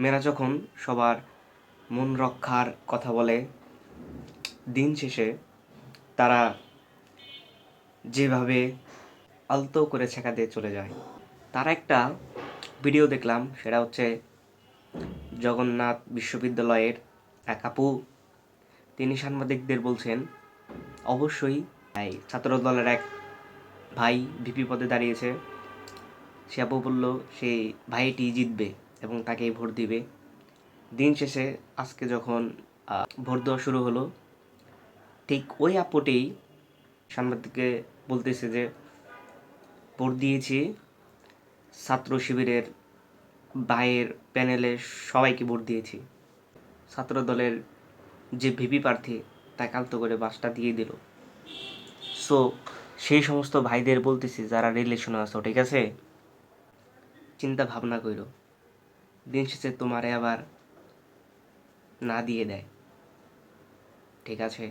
মেয়েরা যখন সবার মন রক্ষার কথা বলে দিন শেষে, তারা যেভাবে আলতো করে ছেঁকা দিয়ে চলে যায়। তার একটা ভিডিও দেখলাম, সেটা হচ্ছে জগন্নাথ বিশ্ববিদ্যালয়ের এক আপু, তিনি সাংবাদিকদের বলছেন, অবশ্যই ছাত্র দলের এক ভাই ভিপি পদে দাঁড়িয়েছে। সে আপু বলল সেই ভাইটি জিতবে। এবং তাকেই ভোট দিবে। দিন শেষে আজকে যখন ভোট দেওয়া শুরু হলো, ঠিক ওই আপুটি সাংবাদিককে বলতেছে যে, ভোট দিয়েছি। ছাত্র শিবিরের ভাইয়ের প্যানেলে সবাইকে ভোট দিয়েছি। ছাত্র দলের যে ভিপি প্রার্থী, তাকে আলতো করে বাসটা দিয়ে দিল। সো, সেই সমস্ত ভাইদের বলতেছি, যারা রিলেশনে আছো, ঠিক আছে? চিন্তা ভাবনা করো দিন শেষে তোমারে আবার না দিয়ে দেয়। ঠিক আছে?